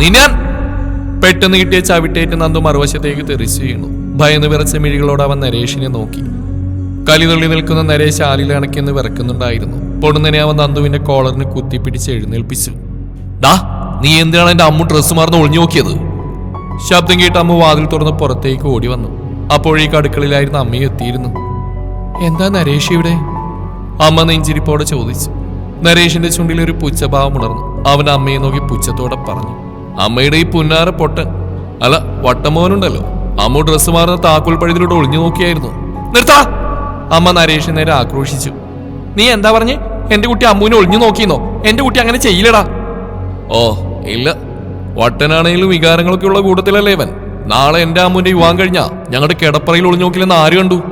നിന്നാൻ പെട്ടെന്ന് കിട്ടിയ ചവിട്ടേറ്റ് നന്ദു മറുവശത്തേക്ക് തെറിച്ചു വീണു ഭയന്ന് വിറച്ച മിഴികളോട് അവൻ നരേഷിനെ നോക്കി. കലിതുള്ളി നിൽക്കുന്ന നരേശ് ആലിൽ അണക്കിന്ന് വിറക്കുന്നുണ്ടായിരുന്നു. പൊടുന്നനെ അവൻ നന്ദുവിന്റെ കോളറിന് കുത്തിപ്പിടിച്ച് എഴുന്നേൽപ്പിച്ചു. ഡാ നീ എന്തിനാണ് എന്റെ അമ്മു ഡ്രസ്സ് മാർന്ന് ഒളിഞ്ഞു നോക്കിയത്? ശബ്ദം കേട്ട് അമ്മ വാതിൽ തുറന്ന് പുറത്തേക്ക് ഓടി വന്നു. അപ്പോഴേക്ക് അടുക്കളയിലായിരുന്ന അമ്മയും എത്തിയിരുന്നു. എന്താ നരേഷ് ഇവിടെ? അമ്മ നെഞ്ചിരിപ്പോടെ ചോദിച്ചു. നരേഷിന്റെ ചുണ്ടിൽ ഒരു പുച്ഛഭാവം ഉണർന്നു. അവൻ അമ്മയെ നോക്കി പുച്ഛത്തോടെ പറഞ്ഞു. അമ്മയുടെ ഈ പുന്നാര പൊട്ടൻ അല്ല വട്ടമോനുണ്ടല്ലോ. അമ്മ ഡ്രസ്സ് മാറുന്ന താക്കോൽ പഴുതിലൂടെ ഒളിഞ്ഞു നോക്കിയായിരുന്നു. നിർത്താ! അമ്മ നരേഷ് നേരെ ആക്രോശിച്ചു. നീ എന്താ പറഞ്ഞേ? എന്റെ കുട്ടി അമ്മുവിനെ ഒളിഞ്ഞു നോക്കിയെന്നോ? എന്റെ കുട്ടി അങ്ങനെ ചെയ്യില്ലടാ. ഓ ഇല്ല. വട്ടനാണെങ്കിലും വികാരങ്ങളൊക്കെ ഉള്ള കൂട്ടത്തിലല്ലേ ഇവൻ. നാളെ എന്റെ അമ്മുവിന്റെ യുവാൻ കഴിഞ്ഞാ ഞങ്ങളുടെ കിടപ്പറയിൽ ഒളിഞ്ഞു നോക്കില്ലെന്ന് ആര് കണ്ടു?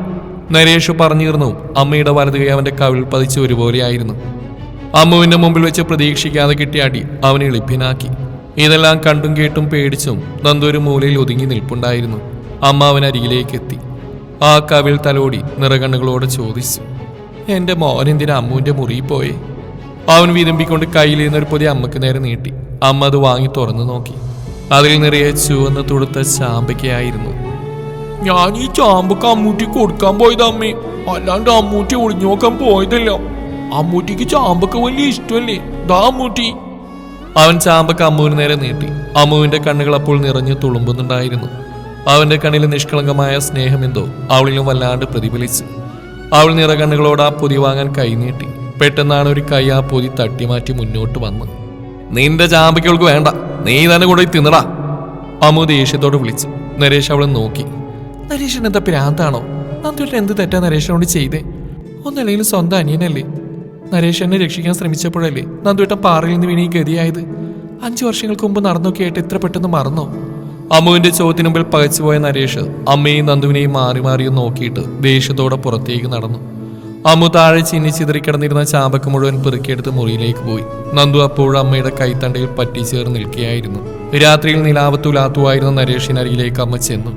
നരേഷ് പറഞ്ഞിരുന്നു അമ്മയുടെ വലത് കൈ അവന്റെ കവിൽ പതിച്ച് ഒരുപോലെയായിരുന്നു അമ്മുവിന്റെ മുമ്പിൽ വെച്ച് പ്രതീക്ഷിക്കാതെ കിട്ടിയ അടി അവനെ എളിപ്പിനാക്കി. ഇതെല്ലാം കണ്ടും കേട്ടും പേടിച്ചും നന്ദു മൂലയിൽ ഒതുങ്ങി നിൽപ്പുണ്ടായിരുന്നു. അമ്മാവൻ അരികിലേക്ക് എത്തി ആ കവിൾ തലോടി നിറകണ്ണുകളോട് ചോദിച്ചു എന്റെ മോൻ എന്തിനാ അമ്മുവിന്റെ മുറിയിൽ പോയി? അവൻ വീതമ്പിക്കൊണ്ട് കയ്യിലിരുന്ന ഒരു പൊതി അമ്മയ്ക്ക് നേരെ നീട്ടി. അമ്മ അത് വാങ്ങി തുറന്നു നോക്കി. അതിൽ നിറയെ ചുവന്ന് തുടുത്ത ചാമ്പയ്ക്കായിരുന്നു. ഞാൻ ഈ ചാമ്പക്ക് അമ്മൂട്ടി കൊടുക്കാൻ പോയത് അമ്മേ. അല്ലാണ്ട് അമ്മൂട്ടി ഒളിഞ്ഞു നോക്കാൻ പോയതല്ല. അമ്മൂട്ടിക്ക് ചാമ്പക്ക് വലിയ ഇഷ്ടമല്ലേ? ദാ അമ്മൂട്ടി അവൻ ചാമ്പക്ക അമ്മുവിന് നേരെ നീട്ടി. അമ്മുവിന്റെ കണ്ണുകൾ അപ്പോൾ നിറഞ്ഞു തുളുമ്പുന്നുണ്ടായിരുന്നു. അവന്റെ കണ്ണിലെ നിഷ്കളങ്കമായ സ്നേഹമെന്തോ അവളിലും വല്ലാണ്ട് പ്രതിഫലിച്ചു. അവൾ നിറകണ്ണുകളോട് ആ പൊതി വാങ്ങാൻ കൈനീട്ടി പെട്ടെന്നാണ് ഒരു കൈ ആ പൊതി തട്ടിമാറ്റി മുന്നോട്ട് വന്ന്. നിന്റെ ചാമ്പയ്ക്കൾക്ക് വേണ്ട. നീ തന്നെ കൂടെ തിന്നടാ. അമ്മു ദേഷ്യത്തോട് വിളിച്ചു. നരേഷ് അവളെ നോക്കി. നരേഷൻ എന്താ പ്രാന്താണോ? നന്ദുവിട്ട് എന്ത് തെറ്റാ നരേഷനോട് ചെയ്തേ? ഒന്നല്ലെങ്കിലും സ്വന്തം അനിയനല്ലേ? നരേഷ് എന്നെ രക്ഷിക്കാൻ ശ്രമിച്ചപ്പോഴല്ലേ നന്ദുവേട്ടൻ പാറയിൽ നിന്ന് വീണീ ഗതിയായത്? അഞ്ചു വർഷങ്ങൾക്ക് മുമ്പ് നടന്നൊക്കെ ആയിട്ട് ഇത്ര പെട്ടെന്ന് മറന്നോ? അമ്മുവിന്റെ ചോദ്യത്തിന് മുമ്പിൽ പകച്ചുപോയ നരേഷ് അമ്മയും നന്ദുവിനെയും മാറി മാറിയും നോക്കിയിട്ട് ദേഷ്യത്തോടെ പുറത്തേക്ക് നടന്നു. അമ്മു താഴെ ചിന്നി ചിതറിക്കിടന്നിരുന്ന ചാമ്പക്ക് മുഴുവൻ പെറുക്കിയെടുത്ത് മുറിയിലേക്ക് പോയി. നന്ദു അപ്പോഴും അമ്മയുടെ കൈത്തണ്ടയിൽ പറ്റിച്ചേർന്ന് നിൽക്കുകയായിരുന്നു. രാത്രിയിൽ നിലാവത്തുലാത്തുമായിരുന്ന നരേഷിനരികിലേക്ക് അമ്മ ചെന്നു.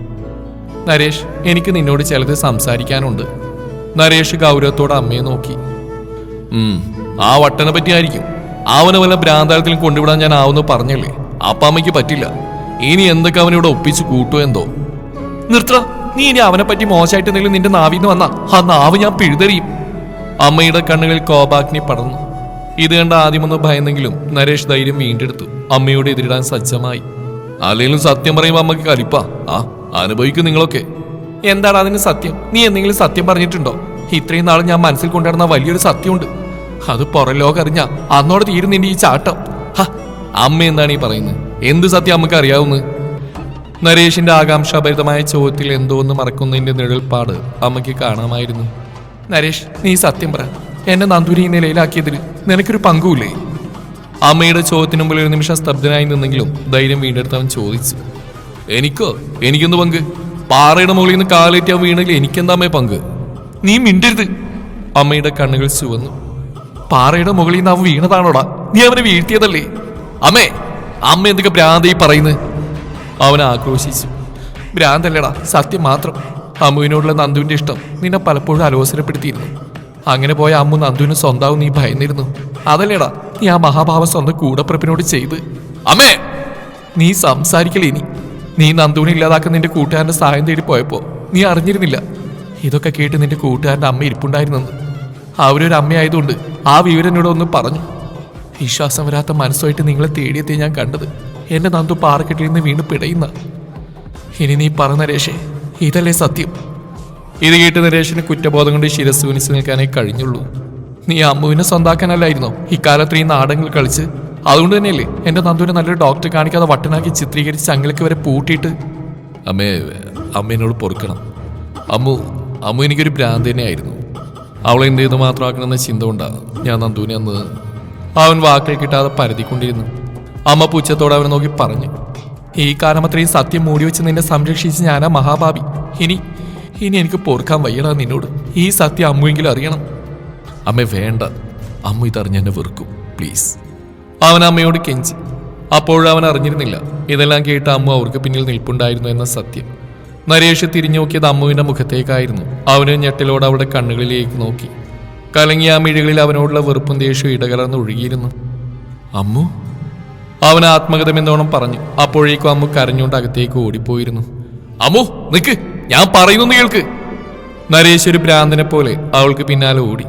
നരേഷ് എനിക്ക് നിന്നോട് ചിലത് സംസാരിക്കാനുണ്ട്. നരേഷ് ഗൗരവത്തോടെ അമ്മയെ നോക്കി. ആ വട്ടനെ പറ്റിയായിരിക്കും. അവനെ വല്ല ഭ്രാന്താലത്തിലും കൊണ്ടുവിടാൻ ഞാൻ ആവുന്നു പറഞ്ഞല്ലേ? അപ്പാമ്മയ്ക്ക് പറ്റില്ല. ഇനി എന്തൊക്കെ അവനിവിടെ ഒപ്പിച്ച് കൂട്ടു എന്തോ? നിർത്ത നീ ഇനി അവനെ പറ്റി മോശമായിട്ട് എന്തെങ്കിലും നിന്റെ നാവിന്ന് വന്ന ആ നാവ് ഞാൻ പിഴുതെറിയും. അമ്മയുടെ കണ്ണുകളിൽ കോപാഗ്നി പടർന്നു. ഇത് കണ്ട ആദ്യമൊന്ന് ഭയന്നെങ്കിലും നരേഷ് ധൈര്യം വീണ്ടെടുത്തു. അമ്മയോട് എതിരിടാൻ സജ്ജമായി. അല്ലെങ്കിലും സത്യം പറയുമ്പോ അമ്മയ്ക്ക് കലിപ്പാ. ആ അനുഭവിക്കും നിങ്ങളൊക്കെ. എന്താണ് അതിന് സത്യം? നീ എന്തെങ്കിലും സത്യം പറഞ്ഞിട്ടുണ്ടോ? ഇത്രയും നാൾ ഞാൻ മനസ്സിൽ കൊണ്ടുവരുന്ന വലിയൊരു സത്യമുണ്ട്. അത് പുറലോകറിഞ്ഞ അന്നോട് തീരും ഈ ചാട്ടം. അമ്മ എന്താണ് ഈ പറയുന്നത്. എന്ത് സത്യം അമ്മയ്ക്ക് അറിയാവുന്നത്? നരേഷിന്റെ ആകാംക്ഷാഭരിതമായ ചോദ്യത്തിൽ എന്തോ ഒന്ന് മറക്കുന്നതിന്റെ നിഴൽപ്പാട് അമ്മയ്ക്ക് കാണാമായിരുന്നു. നരേഷ് നീ സത്യം പറ. എന്നെ നന്ദുരി നിലയിലാക്കിയതിൽ നിനക്കൊരു പങ്കുമില്ലേ? അമ്മയുടെ ചോദ്യത്തിന് മുമ്പിൽ ഒരു നിമിഷം സ്തബ്ധനായി നിന്നെങ്കിലും ധൈര്യം വീണ്ടെടുത്ത് അവൻ ചോദിച്ചു. എനിക്കോ? എനിക്കൊന്ന് പങ്ക്? പാറയുടെ മുകളിൽ നിന്ന് കാലേറ്റാൻ വീണെങ്കിൽ എനിക്കെന്താ അമ്മേ പങ്ക്? നീ മിണ്ടരുത്. അമ്മയുടെ കണ്ണുകൾ ചുവന്നു. പാറയുടെ മുകളിൽ നിന്ന് അവൻ വീണതാണോടാ? നീ അവനെ വീഴ്ത്തിയതല്ലേ? അമ്മേ അമ്മ എന്തൊക്കെ ഭ്രാന്തായി പറയുന്നു. അവൻ ആക്രോശിച്ചു. ഭ്രാന്തല്ലടാ സത്യം മാത്രം. അമ്മുവിനോടുള്ള നന്ദുവിന്റെ ഇഷ്ടം നിന്നെ പലപ്പോഴും അലോസരപ്പെടുത്തിയിരുന്നു. അങ്ങനെ പോയ അമ്മു നന്ദുവിന് സ്വന്തമാവും നീ ഭയന്നിരുന്നു. അതല്ലേടാ നീ ആ മഹാഭാവ സ്വന്തം കൂടപ്പിറപ്പിനോട് ചെയ്ത്. അമ്മേ നീ സംസാരിക്കലേ നീ നീ നന്ദുവിനെ ഇല്ലാതാക്കുന്ന നിന്റെ കൂട്ടുകാരന്റെ സഹായം തേടി പോയപ്പോ നീ അറിഞ്ഞിരുന്നില്ല. ഇതൊക്കെ കേട്ട് നിന്റെ കൂട്ടുകാരന്റെ അമ്മ ഇരിപ്പുണ്ടായിരുന്നെന്ന് അവരൊരു അമ്മയായതുകൊണ്ട് ആ വിവരം ഒന്ന് പറഞ്ഞു. വിശ്വാസം വരാത്ത മനസ്സുമായിട്ട് നിങ്ങളെ തേടിയെത്തി ഞാൻ കണ്ടത്. എന്റെ നന്ദു പാറക്കെട്ടിൽ നിന്ന് വീണ്ടും പിടയുന്ന. ഇനി നീ പറഞ്ഞ നരേഷേ ഇതല്ലേ സത്യം? ഇത് കേട്ട് നരേഷിന് കുറ്റബോധം കൊണ്ട് ശിരസ് ഉനിച്ച് നിൽക്കാനേ കഴിഞ്ഞുള്ളൂ. നീ അമ്മുവിനെ സ്വന്താക്കാനല്ലായിരുന്നോ? ഇക്കാലത്ത് ഈ നാടങ്ങൾ കളിച്ച്. അതുകൊണ്ട് തന്നെയല്ലേ എന്റെ നന്ദുവിനെ നല്ലൊരു ഡോക്ടറെ കാണിക്കാതെ വട്ടനാക്കി ചിത്രീകരിച്ച് അങ്കിലേക്ക് വരെ പൂട്ടിയിട്ട്? അമ്മേ അമ്മേനോട് പൊറുക്കണം. അമ്മു അമ്മു എനിക്കൊരു ഭ്രാന്ത് തന്നെയായിരുന്നു. അവളെ എന്ത് ചെയ്ത് മാത്രമാക്കണമെന്ന ചിന്ത കൊണ്ടാണ് ഞാൻ നന്ദുവിനെ അന്ന് അവൻ വാക്കുകൾ കിട്ടാതെ പരതിക്കൊണ്ടിരുന്നു അമ്മ പുച്ഛത്തോടെ അവനെ നോക്കി പറഞ്ഞു ഈ കാലം അത്രയും സത്യം മൂടി വെച്ച് നിന്നെ സംരക്ഷിച്ച് ഞാനാ മഹാഭാവി. ഇനി ഇനി എനിക്ക് പൊറുക്കാൻ വയ്യടാ നിന്നോട്. ഈ സത്യം അമ്മുവെങ്കിലും അറിയണം. അമ്മ വേണ്ട. അമ്മ ഇതറിഞ്ഞ എന്നെ വെറുക്കും. പ്ലീസ്. അവൻ അമ്മയോട് കെഞ്ചി. അപ്പോഴും അവൻ അറിഞ്ഞിരുന്നില്ല. ഇതെല്ലാം കേട്ട് അമ്മ അവർക്ക് പിന്നിൽ നിൽപ്പുണ്ടായിരുന്നു എന്ന സത്യം. നരേഷ് തിരിഞ്ഞു നോക്കിയത് അമ്മുവിന്റെ മുഖത്തേക്കായിരുന്നു. അവന് ഞെട്ടിലോട് അവളുടെ കണ്ണുകളിലേക്ക് നോക്കി. കലങ്ങിയ ആ മിഴികളിൽ അവനോടുള്ള വെറുപ്പും ദേഷ്യവും ഇടകലർന്ന് ഒഴുകിയിരുന്നു. അമ്മു? അവൻ ആത്മഗതമെന്നോണം പറഞ്ഞു. അപ്പോഴേക്കും അമ്മു കരഞ്ഞുകൊണ്ട് അകത്തേക്ക് ഓടിപ്പോയിരുന്നു. അമ്മു നിക്ക്. ഞാൻ പറയുന്നു കേൾക്ക്. നരേഷ് ഒരു ഭ്രാന്തനെ പോലെ അവൾക്ക് പിന്നാലെ ഓടി.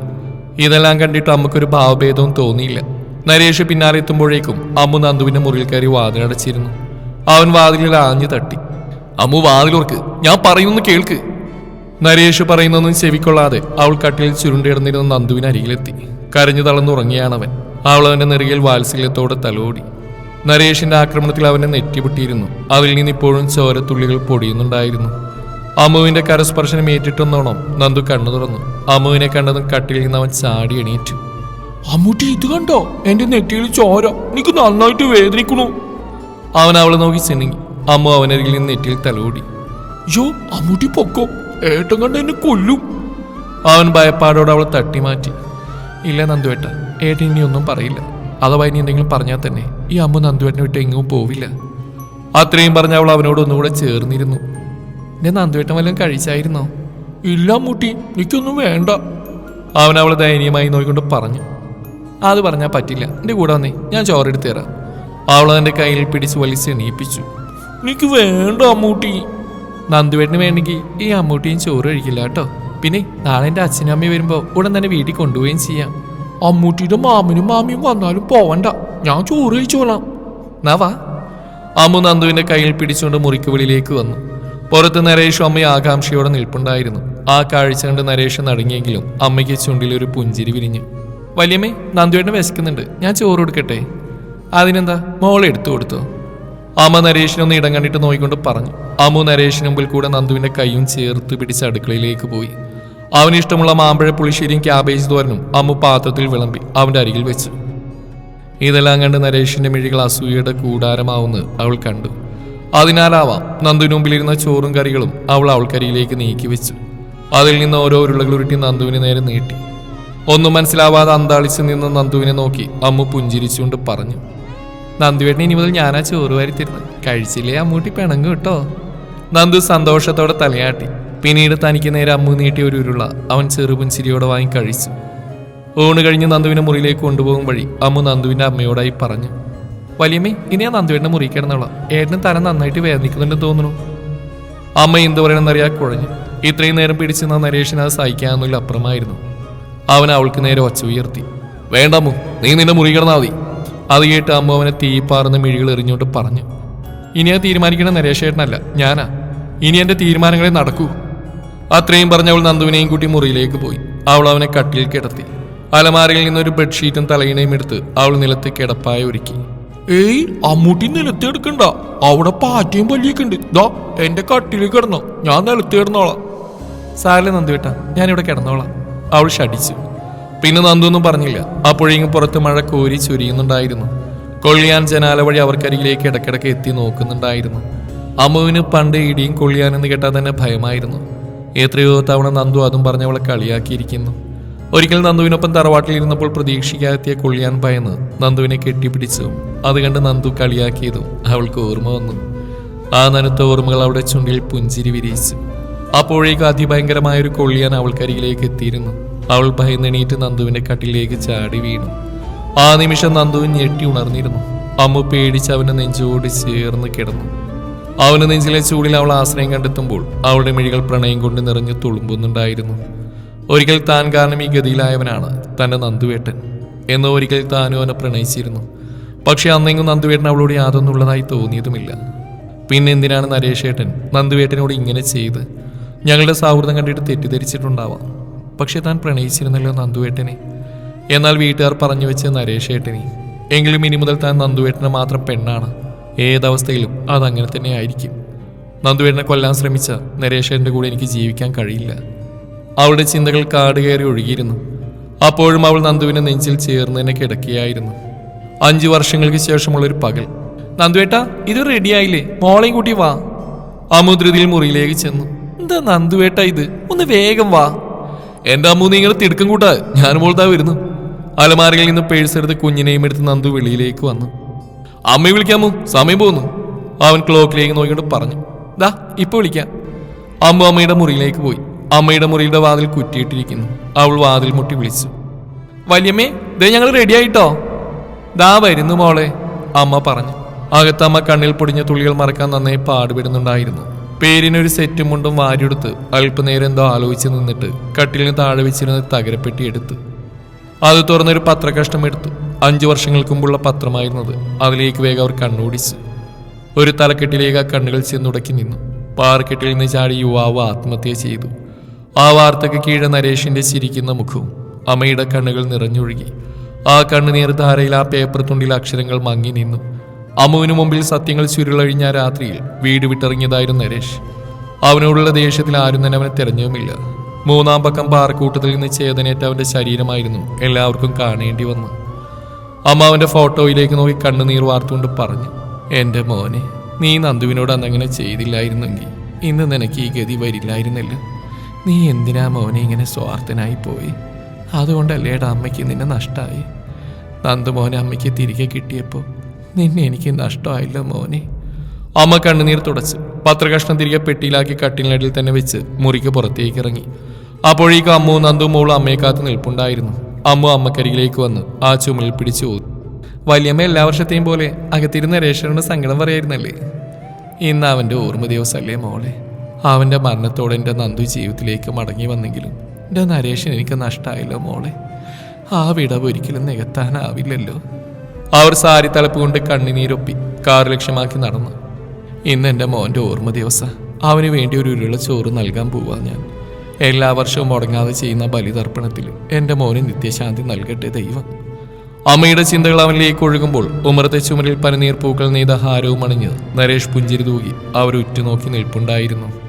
ഇതെല്ലാം കണ്ടിട്ട് അമ്മക്കൊരു ഭാവഭേദവും തോന്നിയില്ല. നരേഷ് പിന്നാലെ എത്തുമ്പോഴേക്കും അമ്മു നന്ദുവിന്റെ മുറിയിൽ കയറി വാതിലടച്ചിരുന്നു. അവൻ വാതിലിൽ ആഞ്ഞു തട്ടി. അമ്മു വാതിലോർക്ക്. ഞാൻ പറയുന്നു കേൾക്ക്. നരേഷ് പറയുന്നൊന്നും ചെവിക്കൊള്ളാതെ അവൾ കട്ടിൽ ചുരുണ്ടിടന്നിരുന്ന നന്ദുവിന് അരികിലെത്തി. കരഞ്ഞു തളർന്നുറങ്ങിയാണവൻ അവൾ അവന്റെ നെറുകിൽ വാത്സല്യത്തോടെ തലോടി. നരേഷിന്റെ ആക്രമണത്തിൽ അവനെ നെറ്റിപൊട്ടിയിരുന്നു. അവരിൽ നിന്ന് ഇപ്പോഴും ചോരത്തുള്ളികൾ പൊടിയുന്നുണ്ടായിരുന്നു. അമ്മുവിന്റെ കരസ്പർശനം ഏറ്റിട്ടെന്നോണം നന്ദു കണ്ണു തുറന്നു. അമ്മുവിനെ കണ്ടതും കട്ടിലിൽ നിന്ന് അവൻ ചാടി എണീറ്റു. അമ്മൂട്ടി ഇത് കണ്ടോ? എന്റെ നെറ്റിയിൽ ചോര. എനിക്ക് നന്നായിട്ട് വേദനിക്കണു. അവൻ അവളെ നോക്കി ചെന്നുങ്ങി അമ്മു അവനരികിൽ നിന്ന് നെറ്റിയിൽ തലോടി. യോ അമ്മൂട്ടി പൊക്കോ. ഏട്ടൻ കണ്ട എന്നെ കൊല്ലും. അവൻ ഭയപ്പാടോടെ അവളെ തട്ടി മാറ്റി ഇല്ല നന്ദുവേട്ട ഏട്ടൻ ഇനി ഒന്നും പറയില്ല. അഥവാ ഇനി എന്തെങ്കിലും പറഞ്ഞാൽ തന്നെ ഈ അമ്മ നന്ദുവേട്ടനെ വിട്ട് എങ്ങും പോവില്ല. അത്രയും പറഞ്ഞ അവൾ അവനോട് ഒന്നുകൂടെ ചേർന്നിരുന്നു. ഞാൻ നന്ദുവേട്ടൻ വല്ലതും കഴിച്ചായിരുന്നോ? ഇല്ല അമ്മൂട്ടി എനിക്കൊന്നും വേണ്ട. അവൻ അവളെ ദയനീയമായി നോക്കിക്കൊണ്ട് പറഞ്ഞു. അത് പറഞ്ഞാൽ പറ്റില്ല. എന്റെ കൂടെ വന്നേ. ഞാൻ ചോറെടുത്ത് തരാം. അവൾ അവന്റെ കയ്യിൽ പിടിച്ച് വലിച്ച് എണീപ്പിച്ചു. എനിക്ക് വേണ്ട അമ്മൂട്ടി? നന്ദുവേട്ടന് വേണമെങ്കിൽ ഈ അമ്മൂട്ടിയും ചോറ് കഴിക്കില്ല കേട്ടോ. പിന്നെ നാളെ എന്റെ അച്ഛനും അമ്മയും വരുമ്പോൾ ഉടൻ തന്നെ വീട്ടിൽ കൊണ്ടുപോവുകയും ചെയ്യാം. അമ്മൂട്ടിയുടെ മാമനും മാമിയും വന്നാലും പോവണ്ട. ഞാൻ ചോറ് കഴിച്ചോളാം. എന്നാ വാ. അമ്മു നന്ദുവിന്റെ കയ്യിൽ പിടിച്ചുകൊണ്ട് മുറിക്ക് വെളിയിലേക്ക് വന്നു. പുറത്ത് നരേഷും അമ്മയും ആകാംക്ഷയോടെ നിൽപ്പുണ്ടായിരുന്നു. ആ കാഴ്ച കണ്ട് നരേഷ് നടങ്ങിയെങ്കിലും അമ്മയ്ക്ക് ചുണ്ടിൽ ഒരു പുഞ്ചിരി വിരിഞ്ഞു വലിയമ്മേ നന്ദുവേട്ടനെ വിശക്കുന്നുണ്ട്. ഞാൻ ചോറ് കൊടുക്കട്ടെ? അതിനെന്താ? മോളെ എടുത്തു കൊടുത്തു. അമ്മ നരേഷിനൊന്ന് ഇടം കണ്ടിട്ട് നോയിക്കൊണ്ട് പറഞ്ഞു. അമ്മു നരേഷിന് മുമ്പിൽ കൂടെ നന്ദുവിന്റെ കൈയും ചേർത്ത് പിടിച്ച് അടുക്കളയിലേക്ക് പോയി. അവന് ഇഷ്ടമുള്ള മാമ്പഴ പുളിശ്ശേരിയും ക്യാബേജ് തോരനും അമ്മു പാത്രത്തിൽ വിളമ്പി അവന്റെ അരികിൽ വെച്ചു. ഇതെല്ലാം കണ്ട് നരേഷിന്റെ മിഴികൾ അസൂയയുടെ കൂടാരമാവുന്നത് അവൾ കണ്ടു. അതിനാലാവാം നന്ദുവിന് മുമ്പിലിരുന്ന ചോറും കറികളും അവൾ അവൾക്കരിയിലേക്ക് നീക്കി വെച്ചു. അതിൽ നിന്ന് ഓരോ ഉരുളകൾ ഉരുട്ടി നന്ദുവിന് നേരെ നീട്ടി. ഒന്നും മനസ്സിലാവാതെ അന്താളിച്ച് നിന്ന് നന്ദുവിനെ നോക്കി അമ്മു പുഞ്ചിരിച്ചുകൊണ്ട് പറഞ്ഞു. നന്ദുവേട്ടൻ ഇനി മുതൽ ഞാനാ ചോറ് വാരിത്തരുന്നത്. കഴിച്ചില്ലേ അമ്മൂട്ടി പിണങ്ങും കേട്ടോ? നന്ദു സന്തോഷത്തോടെ തലയാട്ടി. പിന്നീട് തനിക്ക് നേരെ അമ്മു നീട്ടിയ ഒരു ഉരുള അവൻ ചെറുപുഞ്ചിരിയോടെ വാങ്ങി കഴിച്ചു. ഊണ് കഴിഞ്ഞ് നന്ദുവിനെ മുറിയിലേക്ക് കൊണ്ടുപോകും വഴി അമ്മു നന്ദുവിന്റെ അമ്മയോടായി പറഞ്ഞു. വലിയമ്മേ ഇനി ഞാൻ നന്ദുവേട്ടനെ മുറി കിടന്നോളാം. ഏട്ടന് തല നന്നായിട്ട് വേദനിക്കുന്നുണ്ടെന്ന് തോന്നുന്നു. അമ്മ എന്ത് പറയണമെന്നറിയാ കുഴഞ്ഞു. ഇത്രയും നേരം പിടിച്ച് നിന്ന നരേഷിന് അത് സഹിക്കാമെന്നുള്ള അപ്പുറമായിരുന്നു. അവൻ അവൾക്ക് നേരെ ഒച്ച ഉയർത്തി. വേണ്ടമ്മു നീ നിന്റെ മുറി കിടന്നാ മതി. അത് കേട്ട് അമ്മ അവനെ തീപ്പാറുന്ന മിഴികൾ എറിഞ്ഞുകൊണ്ട് പറഞ്ഞു ഇനി അത് തീരുമാനിക്കണ നരേഷേട്ടനല്ല ഞാനാ. ഇനി എന്റെ തീരുമാനങ്ങളെ നടക്കൂ. അത്രയും പറഞ്ഞ് അവൾ നന്ദുവിനെയും കൂട്ടി മുറിയിലേക്ക് പോയി. അവൾ അവനെ കട്ടിൽ കിടത്തി. അലമാരയിൽ നിന്നൊരു ബെഡ്ഷീറ്റും തലയിണയും എടുത്ത് അവൾ നിലത്ത് കിടപ്പായ ഒരുക്കി. ഏയ് അമ്മൂട്ടി നിലത്തെടുക്കണ്ട അവിടെ പാറ്റയും പല്ലിയൊക്കെ ഉണ്ട്. ദാ എന്റെ കട്ടിൽ കിടന്നോ. ഞാൻ നിലത്ത് കിടന്നോളാം. സാറിലെ നന്ദുവേട്ട ഞാനിവിടെ കിടന്നോളാം. അവൾ ഷടിച്ചു പിന്നെ നന്ദൊന്നും പറഞ്ഞില്ല. അപ്പോഴേക്കും പുറത്ത് മഴ കോരി ചൊരിയുന്നുണ്ടായിരുന്നു. കൊള്ളിയാൻ ജനാല വഴി അവർക്കരികിലേക്ക് ഇടയ്ക്കിടയ്ക്ക് എത്തി നോക്കുന്നുണ്ടായിരുന്നു. അമ്മുവിന് പണ്ട് ഇടിയും കൊള്ളിയാനെന്ന് കേട്ടാൽ തന്നെ ഭയമായിരുന്നു. എത്രയോ തവണ നന്ദു അതും പറഞ്ഞവളെ കളിയാക്കിയിരിക്കുന്നു. ഒരിക്കൽ നന്ദുവിനൊപ്പം തറവാട്ടിലിരുന്നപ്പോൾ പ്രതീക്ഷിക്കാതെത്തിയ കൊള്ളിയാൻ ഭയന്ന് നന്ദുവിനെ കെട്ടിപ്പിടിച്ചു. അത് കണ്ട് നന്ദു കളിയാക്കിയതും അവൾക്ക് ഓർമ്മ വന്നു. ആ നനുത്ത ഓർമ്മകൾ അവിടെ ചുണ്ടിൽ പുഞ്ചിരി വിരിയിച്ചു. അപ്പോഴേക്കും അതിഭയങ്കരമായ ഒരു കൊള്ളിയാൻ അവൾക്കരികിലേക്ക് എത്തിയിരുന്നു. അവൾ ഭയന്നെണീറ്റ് നന്ദുവിന്റെ കട്ടിലേക്ക് ചാടി വീണു. ആ നിമിഷം നന്ദുവിൻ ഞെട്ടി ഉണർന്നിരുന്നു. അമ്മു പേടിച്ച് അവന്റെ നെഞ്ചോട് ചേർന്ന് കിടന്നു. അവന് നെഞ്ചിലെ ചൂടിൽ അവൾ ആശ്രയം കണ്ടെത്തുമ്പോൾ അവളുടെ മിഴികൾ പ്രണയം കൊണ്ട് നിറഞ്ഞു തുളുമ്പുന്നുണ്ടായിരുന്നു. ഒരിക്കൽ താൻ കാരണം ഈ ഗതിയിലായവനാണ് തന്റെ നന്ദുവേട്ടൻ എന്ന് ഒരിക്കൽ താനും അവനെ പ്രണയിച്ചിരുന്നു. പക്ഷെ അന്നെങ്കിലും നന്ദുവേട്ടൻ അവളോട് യാതൊന്നുള്ളതായി തോന്നിയതുമില്ല. പിന്നെ എന്തിനാണ് നരേഷേട്ടൻ നന്ദുവേട്ടനോട് ഇങ്ങനെ ചെയ്ത്? ഞങ്ങളുടെ സൗഹൃദം കണ്ടിട്ട് തെറ്റിദ്ധരിച്ചിട്ടുണ്ടാവാം. പക്ഷെ താൻ പ്രണയിച്ചിരുന്നല്ലോ നന്ദുവേട്ടനെ. എന്നാൽ വീട്ടുകാർ പറഞ്ഞു വെച്ച നരേഷേട്ടനെ. എങ്കിലും ഇനി മുതൽ താൻ നന്ദുവേട്ടനെ മാത്രം പെണ്ണാണ്. ഏതവസ്ഥയിലും അതങ്ങനെ തന്നെ ആയിരിക്കും. നന്ദുവേട്ടനെ കൊല്ലാൻ ശ്രമിച്ച നരേഷേട്ടന്റെ കൂടെ എനിക്ക് ജീവിക്കാൻ കഴിയില്ല. അവളുടെ ചിന്തകൾ കാട് കയറി ഒഴുകിയിരുന്നു. അപ്പോഴും അവൾ നന്ദുവിനെ നെഞ്ചിൽ ചേർന്ന് തന്നെ കിടക്കുകയായിരുന്നു. അഞ്ചു വർഷങ്ങൾക്ക് ശേഷമുള്ള ഒരു പകൽ. നന്ദുവേട്ടാ ഇത് റെഡിയായില്ലേ മോളെയും കൂട്ടി വാ. അമുദ്രതിയിൽ മുറിയിലേക്ക് ചെന്നു. എന്താ നന്ദുവേട്ട ഇത്? ഒന്ന് വേഗം വാ. എന്റെ അമ്മു നീ ഇങ്ങനെ തിടുക്കം കൂട്ടാ. ഞാൻ മോൾതാ വരുന്നു. അലമാരയിൽ നിന്ന് പേഴ്സെടുത്ത് കുഞ്ഞിനെയും എടുത്ത് നന്ദു വെളിയിലേക്ക് വന്നു. അമ്മയെ വിളിക്കാമോ സമയം പോകുന്നു. അവൻ ക്ലോക്കിലേക്ക് നോക്കിയിട്ട് പറഞ്ഞു. ദാ ഇപ്പൊ വിളിക്കാം. അമ്മ അമ്മയുടെ മുറിയിലേക്ക് പോയി. അമ്മയുടെ മുറിയുടെ വാതിൽ കുറ്റിയിട്ടിരിക്കുന്നു. അവൾ വാതിൽ മുട്ടി വിളിച്ചു. വലിയമ്മേ ദേ ഞങ്ങൾ റെഡി ആയിട്ടോ? ദാ വരുന്നു മോളെ അമ്മ പറഞ്ഞു. അകത്തമ്മ കണ്ണിൽ പൊടിഞ്ഞ തുള്ളികൾ മറക്കാൻ നന്നായി പാടുപെടുന്നുണ്ടായിരുന്നു. പേരിനൊരു സെറ്റും മുണ്ടും വാരിയെടുത്ത് അല്പനേരം എന്തോ ആലോചിച്ച് നിന്നിട്ട് കട്ടിലിന് താഴെ വെച്ചിരുന്ന തകരപ്പെട്ടി എടുത്ത് അത് തുറന്നൊരു പത്രകഷ്ണം എടുത്തു. അഞ്ചു വർഷങ്ങൾക്ക് മുമ്പുള്ള പത്രമായിരുന്നത്. അതിലേക്ക് വേഗം അവർ കണ്ണോടിച്ച് ഒരു തലക്കെട്ടിലേക്ക് ആ കണ്ണുകൾ ചെന്നുടക്കി നിന്നു. പാറക്കെട്ടിൽ നിന്ന് ചാടി യുവാവ് ആത്മഹത്യ ചെയ്തു. ആ വാർത്തയ്ക്ക് കീഴെ നരേഷിന്റെ ചിരിക്കുന്ന മുഖവും അമ്മയുടെ കണ്ണുകൾ നിറഞ്ഞൊഴുകി. ആ കണ്ണുനീർ ധാരയിൽ ആ പേപ്പർ തുണ്ടിൽ അക്ഷരങ്ങൾ മങ്ങി നിന്നു. അമ്മുവിനു മുമ്പിൽ സത്യങ്ങൾ ചുരുളഴിഞ്ഞ രാത്രിയിൽ വീട് വിട്ടിറങ്ങിയതായിരുന്നു നരേഷ്. അവനോടുള്ള ദേഷ്യത്തിൽ ആരും തന്നെ അവനെ തിരഞ്ഞുമില്ല മൂന്നാം പക്കം പാറക്കൂട്ടത്തിൽ നിന്ന് ചേതനേറ്റ അവന്റെ ശരീരമായിരുന്നു എല്ലാവർക്കും കാണേണ്ടി വന്നു അമ്മ അവന്റെ ഫോട്ടോയിലേക്ക് നോക്കി കണ്ണുനീർ വാർത്തുകൊണ്ട് പറഞ്ഞു എന്റെ മോനെ നീ നന്ദുവിനോട് അന്നങ്ങനെ ചെയ്തില്ലായിരുന്നെങ്കിൽ ഇന്ന് നിനക്ക് ഈ ഗതി വരില്ലായിരുന്നില്ല. നീ എന്തിനാ മോനെ ഇങ്ങനെ സ്വാർത്ഥനായി പോയി? അതുകൊണ്ടല്ലേടാ അമ്മയ്ക്ക് നിന്നെ നഷ്ടമായി നന്ദു മോനെ അമ്മയ്ക്ക് തിരികെ കിട്ടിയപ്പോൾ നിന്നെ എനിക്ക് നഷ്ടമായില്ല മോനെ. അമ്മ കണ്ണുനീർ തുടച്ച് പത്രകഷ്ണം തിരികെ പെട്ടിയിലാക്കി കട്ടിലിനടിയിൽ തന്നെ വെച്ച് മുറിക്ക് പുറത്തേക്ക് ഇറങ്ങി. അപ്പോഴേക്കും അമ്മു നന്ദു മോളും അമ്മയെ കാത്ത് നിൽപ്പുണ്ടായിരുന്നു. അമ്മ അമ്മക്കരികിലേക്ക് വന്ന് ആ ചുമലിൽ പിടിച്ചു പോകും വലിയമ്മ എല്ലാ വർഷത്തെയും പോലെ അകത്തിരുന്ന രേഷനോട് സങ്കടം പറയായിരുന്നല്ലേ? ഇന്ന് അവന്റെ ഓർമ്മ ദിവസമല്ലേ മോളെ. അവന്റെ മരണത്തോടെ എന്റെ നന്ദു ജീവിതത്തിലേക്ക് മടങ്ങി വന്നെങ്കിലും എന്റെ നരേഷൻ എനിക്ക് നഷ്ടമായല്ലോ മോളെ. ആ വിടവ് ഒരിക്കലും നികത്താനാവില്ലല്ലോ. അവർ സാരി തലപ്പ് കൊണ്ട് കണ്ണിനീരൊപ്പി കാർ ലക്ഷ്യമാക്കി നടന്നു. ഇന്ന് എന്റെ മോന്റെ ഓർമ്മ ദിവസം. അവന് വേണ്ടി ഒരു ഉരുള ചോറ് നൽകാൻ പോവാ ഞാൻ. എല്ലാ വർഷവും മുടങ്ങാതെ ചെയ്യുന്ന ബലിതർപ്പണത്തിലും എന്റെ മോന് നിത്യശാന്തി നൽകട്ടെ ദൈവം. അമ്മയുടെ ചിന്തകൾ അവനിലേക്ക് ഒഴുകുമ്പോൾ ഉമറത്തെ ചുമരിൽ പനിനീർ പൂക്കൾ നെയ്ത ഹാരവും അണിഞ്ഞ് നരേഷ് പുഞ്ചിരി തൂകി അവർ ഉറ്റുനോക്കി നിൽപ്പുണ്ടായിരുന്നു.